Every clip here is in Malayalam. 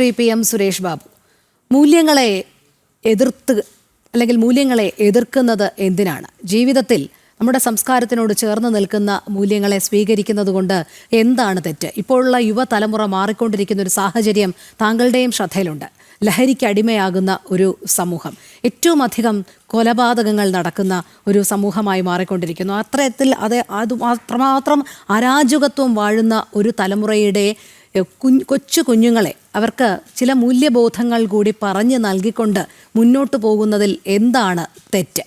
Shri P M Suresh Babu. മൂല്യങ്ങളെ എതിർത്ത് അല്ലെങ്കിൽ മൂല്യങ്ങളെ എതിർക്കുന്നത് എന്തിനാണ്? ജീവിതത്തിൽ നമ്മുടെ സംസ്കാരത്തിനോട് ചേർന്ന് നിൽക്കുന്ന മൂല്യങ്ങളെ സ്വീകരിക്കുന്നത് കൊണ്ട് എന്താണ് തെറ്റ്? ഇപ്പോഴുള്ള യുവതലമുറ മാറിക്കൊണ്ടിരിക്കുന്ന ഒരു സാഹചര്യം താങ്കളുടെയും ശ്രദ്ധയിലുണ്ട്. ലഹരിക്ക് അടിമയാകുന്ന ഒരു സമൂഹം. ഏറ്റവും അധികം കൊലപാതകങ്ങൾ നടക്കുന്ന ഒരു സമൂഹമായി മാറിക്കൊണ്ടിരിക്കുന്നു. അത്തരത്തിൽ അത് അത് അത്രമാത്രം അരാജകത്വം വാഴുന്ന ഒരു തലമുറയുടെ കുഞ്ഞ് കൊച്ചു കുഞ്ഞുങ്ങളെ അവർക്ക് ചില മൂല്യബോധങ്ങൾ കൂടി പറഞ്ഞു നൽകിക്കൊണ്ട് മുന്നോട്ട് പോകുന്നതിൽ എന്താണ് തെറ്റ്?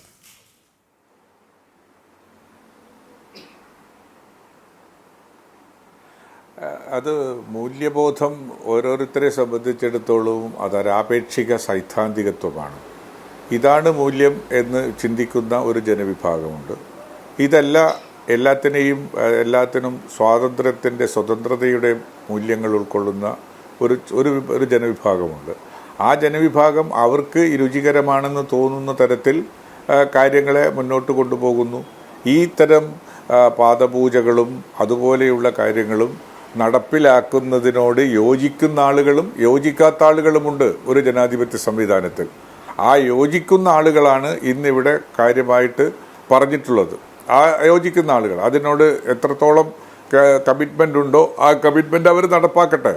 അത് മൂല്യബോധം ഓരോരുത്തരെ സംബന്ധിച്ചിടത്തോളവും അതൊരാപേക്ഷിക സൈദ്ധാന്തികത്വമാണ്. ഇതാണ് മൂല്യം എന്ന് ചിന്തിക്കുന്ന ഒരു ജനവിഭാഗമുണ്ട്. ഇതല്ല എല്ലാത്തിനെയും എല്ലാത്തിനും സ്വാതന്ത്ര്യത്തിന്റെ സ്വതന്ത്രതയുടെ മൂല്യങ്ങൾ ഉൾക്കൊള്ളുന്ന ഒരു ഒരു ഒരു ജനവിഭാഗമുണ്ട്. ആ ജനവിഭാഗം അവർക്ക് രുചികരമാണെന്ന് തോന്നുന്ന തരത്തിൽ കാര്യങ്ങളെ മുന്നോട്ട് കൊണ്ടുപോകുന്നു. ഈ തരം പാദപൂജകളും അതുപോലെയുള്ള കാര്യങ്ങളും നടപ്പിലാക്കുന്നതിനോട് യോജിക്കുന്ന ആളുകളും യോജിക്കാത്ത ആളുകളുമുണ്ട് ഒരു ജനാധിപത്യ സംവിധാനത്തിൽ. ആ യോജിക്കുന്ന ആളുകളാണ് ഇന്നിവിടെ കാര്യമായിട്ട് പറഞ്ഞിട്ടുള്ളത്. ആ യോജിക്കുന്ന ആളുകൾ. അതിനോട് എത്രത്തോളം കമ്മിറ്റ്മെന്റ് ഉണ്ടോ ആ കമ്മിറ്റ്മെന്റ് അവർ നടപ്പാക്കട്ടെ.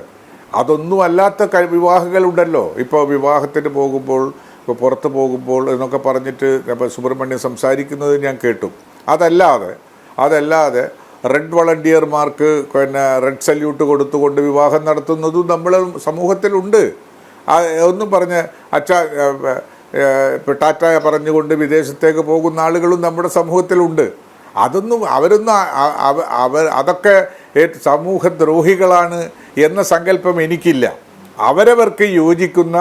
അതൊന്നും അല്ലാത്ത വിവാഹങ്ങളുണ്ടല്ലോ. ഇപ്പോൾ വിവാഹത്തിന് പോകുമ്പോൾ ഇപ്പോൾ പുറത്ത് പോകുമ്പോൾ എന്നൊക്കെ പറഞ്ഞിട്ട് ഇപ്പോൾ സുബ്രഹ്മണ്യം സംസാരിക്കുന്നത് ഞാൻ കേട്ടു. അതല്ലാതെ അതല്ലാതെ റെഡ് വളണ്ടിയർമാർക്ക് പിന്നെ റെഡ് സല്യൂട്ട് കൊടുത്തുകൊണ്ട് വിവാഹം നടത്തുന്നതും നമ്മൾ സമൂഹത്തിലുണ്ട്. ഒന്നും പറഞ്ഞ് അച്ഛാ ടാറ്റ പറഞ്ഞുകൊണ്ട് വിദേശത്തേക്ക് പോകുന്ന ആളുകളും നമ്മുടെ സമൂഹത്തിലുണ്ട്. അതൊന്നും അവരൊന്നും അവർ അതൊക്കെ സമൂഹദ്രോഹികളാണ് എന്ന സങ്കല്പം എനിക്കില്ല. അവരവർക്ക് യോജിക്കുന്ന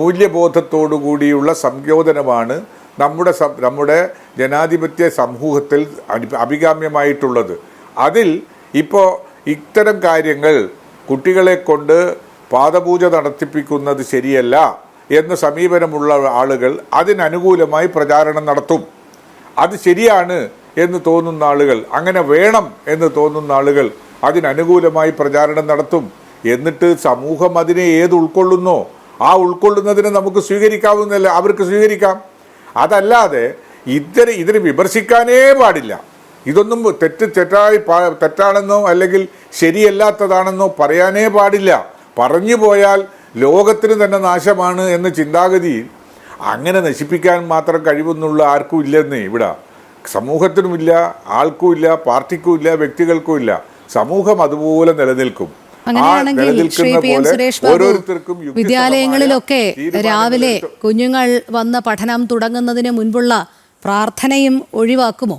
മൂല്യബോധത്തോടു കൂടിയുള്ള സംയോജനമാണ് നമ്മുടെ നമ്മുടെ ജനാധിപത്യ സമൂഹത്തിൽ അഭികാമ്യമായിട്ടുള്ളത്. അതിൽ ഇപ്പോൾ ഇത്തരം കാര്യങ്ങൾ കുട്ടികളെ കൊണ്ട് പാദപൂജ നടത്തിപ്പിക്കുന്നത് ശരിയല്ല. എന്ന സമീപനമുള്ള ആളുകൾ അതിനനുകൂലമായി പ്രചാരണം നടത്തും. അത് ശരിയാണ് എന്ന് തോന്നുന്ന ആളുകൾ അങ്ങനെ വേണം എന്ന് തോന്നുന്ന ആളുകൾ അതിനനുകൂലമായി പ്രചാരണം നടത്തും. എന്നിട്ട് സമൂഹം അതിനെ ഏത് ഉൾക്കൊള്ളുന്നോ ആ ഉൾക്കൊള്ളുന്നതിനെ നമുക്ക് സ്വീകരിക്കാവുന്നല്ല അവർക്ക് സ്വീകരിക്കാം. അതല്ലാതെ ഇത്തരം ഇതിനെ വിമർശിക്കാനേ പാടില്ല. ഇതൊന്നും തെറ്റ് തെറ്റായി തെറ്റാണെന്നോ അല്ലെങ്കിൽ ശരിയല്ലാത്തതാണെന്നോ പറയാനേ പാടില്ല. പറഞ്ഞു പോയാൽ ലോകത്തിന് തന്നെ നാശമാണ് എന്ന ചിന്താഗതി അങ്ങനെ നശിപ്പിക്കാൻ മാത്രം കഴിവൊന്നുള്ള ആർക്കും ഇല്ലെന്നേ ഇവിടെ. സമൂഹത്തിനുമില്ല ആൾക്കുമില്ല പാർട്ടിക്കുമില്ല വ്യക്തികൾക്കുമില്ല സമൂഹം അതുപോലെ നിലനിൽക്കും. അങ്ങനെയാണെങ്കിൽ ശ്രീ പി എം സുരേഷ് ബാബു വിദ്യാലയങ്ങളിലൊക്കെ രാവിലെ കുഞ്ഞുങ്ങൾ വന്ന പഠനം തുടങ്ങുന്നതിന് മുൻപുള്ള പ്രാർത്ഥനയും ഒഴിവാക്കുമോ?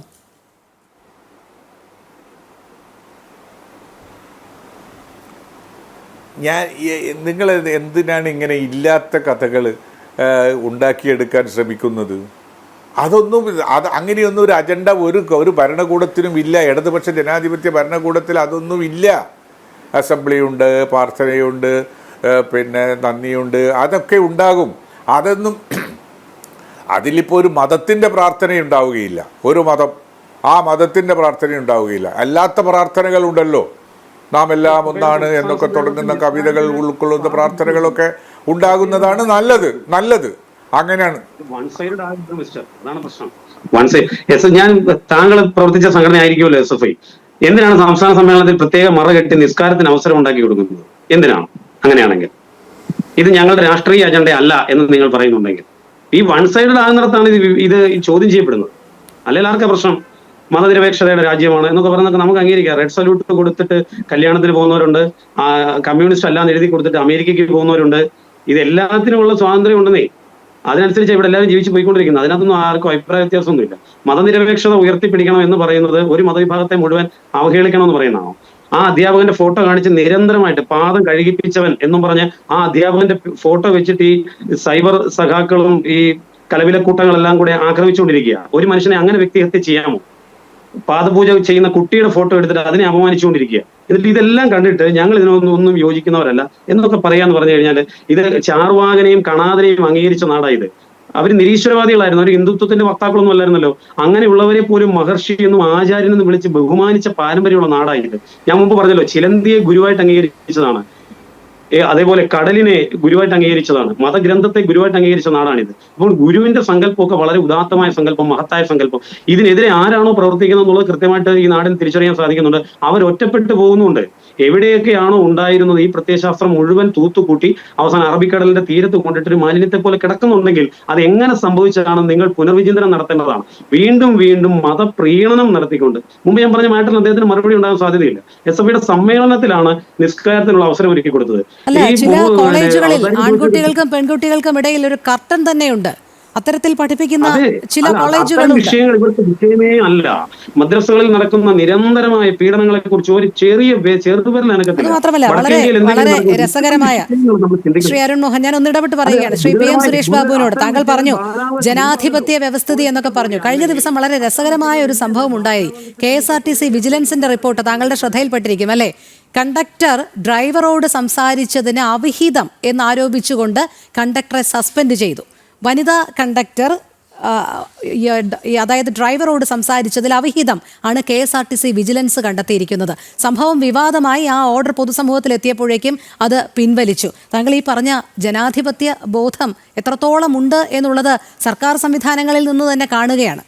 ഞാൻ നിങ്ങൾ എന്തിനാണ് ഇങ്ങനെ ഇല്ലാത്ത കഥകൾ ഉണ്ടാക്കിയെടുക്കാൻ ശ്രമിക്കുന്നത്? അതൊന്നും അത് അങ്ങനെയൊന്നും ഒരു അജണ്ട ഒരു ഒരു ഭരണകൂടത്തിനും ഇല്ല. ഇടതുപക്ഷ ജനാധിപത്യ ഭരണകൂടത്തിൽ അതൊന്നും ഇല്ല. അസംബ്ലിയുണ്ട് പ്രാർത്ഥനയുണ്ട് പിന്നെ നന്ദിയുണ്ട് അതൊക്കെ ഉണ്ടാകും. അതൊന്നും അതിലിപ്പോൾ ഒരു മതത്തിന്റെ പ്രാർത്ഥന ഉണ്ടാവുകയില്ല. ഒരു മതം ആ മതത്തിന്റെ പ്രാർത്ഥന ഉണ്ടാവുകയില്ല. അല്ലാത്ത പ്രാർത്ഥനകളുണ്ടല്ലോ നാം എല്ലാം ഒന്നാണ് എന്നൊക്കെ തുടങ്ങുന്ന കവിതകൾ ഉൾക്കൊള്ളുന്ന പ്രാർത്ഥനകളൊക്കെ ഉണ്ടാകുന്നതാണ് നല്ലത് നല്ലത്. അങ്ങനെയാണ്. വൺ സൈഡ് ആയിരുന്നു മിസ്റ്റർ അതാണ് പ്രശ്നം. വൺ സൈഡ് എസ് ഞാൻ താങ്കൾ പ്രവർത്തിച്ച സംഘടന ആയിരിക്കുമല്ലോ എസ് എഫ് ഐ എന്തിനാണ് സംസ്ഥാന സമ്മേളനത്തിൽ പ്രത്യേക മറ കെട്ടി നിസ്കാരത്തിന് അവസരം ഉണ്ടാക്കി കൊടുക്കുന്നത്? എന്തിനാണ്? അങ്ങനെയാണെങ്കിൽ. ഇത് ഞങ്ങളുടെ രാഷ്ട്രീയ അജണ്ട അല്ല എന്ന് നിങ്ങൾ പറയുന്നുണ്ടെങ്കിൽ. ഈ വൺ സൈഡ് ആകുന്നിടത്താണ് ഇത് ഇത് ചോദ്യം ചെയ്യപ്പെടുന്നത്. അല്ലെങ്കിൽ ആർക്കാ പ്രശ്നം? മതനിരപേക്ഷതയുടെ രാജ്യമാണ് എന്നൊക്കെ പറയുന്നൊക്കെ നമുക്ക് അംഗീകരിക്കാം. റെഡ് സല്യൂട്ട് കൊടുത്തിട്ട് കല്യാണത്തിന് പോകുന്നവരുണ്ട്. കമ്മ്യൂണിസ്റ്റ് അല്ലാന്ന് എഴുതി കൊടുത്തിട്ട് അമേരിക്കയ്ക്ക് പോകുന്നവരുണ്ട്. ഇത് എല്ലാത്തിനുമുള്ള സ്വാതന്ത്ര്യം ഉണ്ടെന്നേ. അതിനനുസരിച്ച് ഇവിടെ എല്ലാവരും ജീവിച്ചു പോയിക്കൊണ്ടിരിക്കുന്നത് അതിനകത്തൊന്നും ആർക്കും അഭിപ്രായ വ്യത്യാസമൊന്നുമില്ല. മതനിരപേക്ഷത ഉയർത്തിപ്പിടിക്കണം എന്ന് പറയുന്നത് ഒരു മതവിഭാഗത്തെ മുഴുവൻ അവഹേളിക്കണം എന്ന് പറയുന്നതാണോ? ആ അധ്യാപകന്റെ ഫോട്ടോ കാണിച്ച് നിരന്തരമായിട്ട് പാദം കഴുകിപ്പിച്ചവൻ എന്നും പറഞ്ഞ് ആ അധ്യാപകന്റെ ഫോട്ടോ വെച്ചിട്ട് ഈ സൈബർ സഖാക്കളും ഈ കലവിലെ കൂട്ടങ്ങളെല്ലാം കൂടെ ആക്രമിച്ചുകൊണ്ടിരിക്കുക ഒരു മനുഷ്യനെ അങ്ങനെ വ്യക്തിഹത്യ ചെയ്യാമോ? പാദപൂജ ചെയ്യുന്ന കുട്ടിയുടെ ഫോട്ടോ എടുത്തിട്ട് അതിനെ അപമാനിച്ചുകൊണ്ടിരിക്കുക. എന്നിട്ട് ഇതെല്ലാം കണ്ടിട്ട് ഞങ്ങൾ ഇതിനൊന്നും ഒന്നും യോജിക്കുന്നവരല്ല എന്നൊക്കെ പറയാന്ന് പറഞ്ഞു കഴിഞ്ഞാൽ ഇത് ചാർവാകനെയും കണാതനെയും അംഗീകരിച്ച നാടായത്. അവർ നിരീശ്വരവാദികളായിരുന്നു. അവർ ഹിന്ദുത്വത്തിന്റെ വക്താക്കളൊന്നും അല്ലായിരുന്നല്ലോ. അങ്ങനെയുള്ളവരെ പോലും മഹർഷി എന്നും ആചാര്യനെന്നും വിളിച്ച് ബഹുമാനിച്ച പാരമ്പര്യമുള്ള നാടായിരുന്നു ഞാൻ മുമ്പ് പറഞ്ഞല്ലോ ചിലന്തിയെ ഗുരുവായിട്ട് അംഗീകരിച്ചതാണ്. അതേപോലെ കടലിനെ ഗുരുവായിട്ട് അംഗീകരിച്ചതാണ്. മതഗ്രന്ഥത്തെ ഗുരുവായിട്ട് അംഗീകരിച്ച നാടാണിത്. അപ്പോൾ ഗുരുവിന്റെ സങ്കല്പമൊക്കെ വളരെ ഉദാത്തമായ സങ്കല്പം മഹത്തായ സങ്കല്പം. ഇതിനെതിരെ ആരാണോ പ്രവർത്തിക്കുന്നത് എന്നുള്ളത് കൃത്യമായിട്ട് ഈ നാടിന് തിരിച്ചറിയാൻ സാധിക്കുന്നുണ്ട്. അവർ ഒറ്റപ്പെട്ടു പോകുന്നുണ്ട്. എവിടെയൊക്കെയാണോ ഉണ്ടായിരുന്നത് ഈ പ്രത്യയശാസ്ത്രം മുഴുവൻ തൂത്തുകൂട്ടി അവസാനം അറബിക്കടലിന്റെ തീരത്ത് കൊണ്ടിട്ട് ഒരു മാലിന്യത്തെ പോലെ കിടക്കുന്നുണ്ടെങ്കിൽ അത് എങ്ങനെ സംഭവിച്ചതാണ് നിങ്ങൾ പുനർവിചിന്തനം നടത്തേണ്ടതാണ്. വീണ്ടും വീണ്ടും മതപ്രീണനം നടത്തിക്കൊണ്ട്. മുമ്പ് ഞാൻ പറഞ്ഞ മാറ്റം അദ്ദേഹത്തിന് മറുപടി ഉണ്ടാകാൻ സാധ്യതയില്ല. എസ് എഫ് ഐയുടെ സമ്മേളനത്തിലാണ് നിസ്കാരത്തിനുള്ള അവസരം ഒരുക്കി കൊടുത്തത് ചില കോളേജുകളിൽ ആൺകുട്ടികൾക്കും പെൺകുട്ടികൾക്കും ഇടയിൽ ഒരു കർട്ടൻ തന്നെയുണ്ട്. അത്തരത്തിൽ പഠിപ്പിക്കുന്ന ചില കോളേജുകൾ വിഷയങ്ങൾ ഇവർക്ക് വിഷയമേ അല്ല. മദ്രസകളിൽ നടക്കുന്ന നിരന്തരമായ പീഡനങ്ങളെ കുറിച്ച് ഒരു ചെറിയ മാത്രമല്ല വളരെ വളരെ രസകരമായ. ശ്രീ അരുൺ മോഹൻ ഞാൻ ഒന്നിടപെട്ട് പറയുകയാണ്. ശ്രീ പി എം സുരേഷ് ബാബുവിനോട് താങ്കൾ പറഞ്ഞു ജനാധിപത്യ വ്യവസ്ഥിതി എന്നൊക്കെ പറഞ്ഞു. കഴിഞ്ഞ ദിവസം വളരെ രസകരമായ ഒരു സംഭവം ഉണ്ടായി. K S R T C വിജിലൻസിന്റെ report താങ്കളുടെ ശ്രദ്ധയിൽപ്പെട്ടിരിക്കും അല്ലേ? കണ്ടക്ടർ ഡ്രൈവറോട് സംസാരിച്ചതിന് അവിഹിതം എന്നാരോപിച്ചുകൊണ്ട് കണ്ടക്ടറെ സസ്പെൻഡ് ചെയ്തു. വനിതാ കണ്ടക്ടർ അതായത് ഡ്രൈവറോട് സംസാരിച്ചതിൽ അവിഹിതം ആണ് K S R T C vigilance കണ്ടെത്തിയിരിക്കുന്നത്. സംഭവം വിവാദമായി ആ ഓർഡർ പൊതുസമൂഹത്തിൽ എത്തിയപ്പോഴേക്കും അത് പിൻവലിച്ചു. താങ്കൾ ഈ പറഞ്ഞ ജനാധിപത്യ ബോധം എത്രത്തോളം ഉണ്ട് എന്നുള്ളത് സർക്കാർ സംവിധാനങ്ങളിൽ നിന്ന് തന്നെ കാണുകയാണ്.